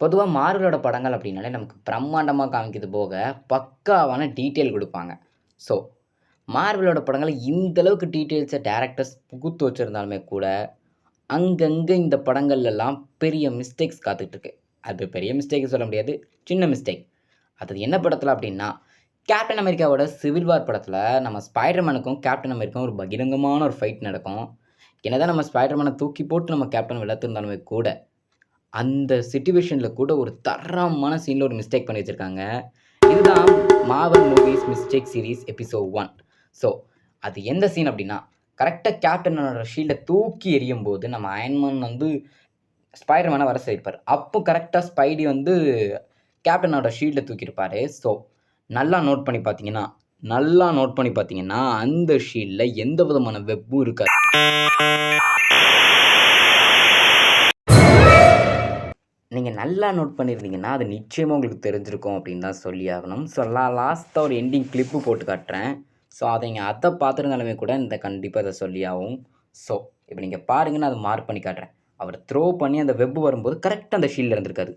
பொதுவாக மார்வலோட படங்கள் அப்படின்னாலே நமக்கு பிரம்மாண்டமாக காமிக்கிறது போக பக்காவான டீட்டெயில் கொடுப்பாங்க. ஸோ மார்வலோட படங்களை இந்த அளவுக்கு டீட்டெயில்ஸை டேரக்டர்ஸ் புகுத்து வச்சுருந்தாலுமே கூட அங்கங்கே இந்த படங்கள்லாம் பெரிய மிஸ்டேக்ஸ் காத்துட்ருக்கு அது பெரிய மிஸ்டேக் சொல்ல முடியாது. சின்ன மிஸ்டேக் அது என்ன படத்தில் அப்படின்னா கேப்டன் அமெரிக்காவோட சிவில் வார் படத்தில் நம்ம ஸ்பைடர்மேனுக்கும் கேப்டன் அமெரிக்காவும் ஒரு பகிரங்கமான ஒரு ஃபைட் நடக்கும். என்னதான் நம்ம ஸ்பைடர்மேனை தூக்கி போட்டு நம்ம கேப்டன் விளத்துருந்தாலுமே கூட அந்த சுச்சுவேஷனில் கூட ஒரு தரமான சீனில் ஒரு மிஸ்டேக் பண்ணி வச்சுருக்காங்க. இதுதான் Marvel movies mistake series episode one so அது எந்த சீன் அப்படின்னா கரெக்டாக கேப்டனோட ஷீல்டை தூக்கி எறியும் போது நம்ம அயன்மன் வந்து ஸ்பைடர்மேனை வர செய்யிருப்பார் அப்போ கரெக்டாக ஸ்பைடி வந்து கேப்டனோட ஷீல்டை தூக்கியிருப்பார் ஸோ நல்லா நோட் பண்ணி பார்த்தீங்கன்னா நல்லா நோட் பண்ணி பார்த்தீங்கன்னா அந்த ஷீல்டில் எந்த விதமான வெப்பும் இருக்காது. நீங்கள் நல்லா நோட் பண்ணியிருந்தீங்கன்னா அது நிச்சயமாக உங்களுக்கு தெரிஞ்சிருக்கும் அப்படின்னு தான் சொல்லி ஆகணும். ஸோ நான் லாஸ்ட்டாக ஒரு எண்டிங் கிளிப்பு போட்டு காட்டுறேன். ஸோ அதை நீங்கள் அதை பார்த்துருந்தாலுமே கூட இந்த கண்டிப்பாக அதை சொல்லி ஆகும். ஸோ இப்போ நீங்கள் பாருங்க நான் அதை மார்க் பண்ணி காட்டுறேன். அவர் த்ரோ பண்ணி அந்த வெப் வரும்போது கரெக்டாக அந்த ஷீல்டில் இருந்திருக்காரு.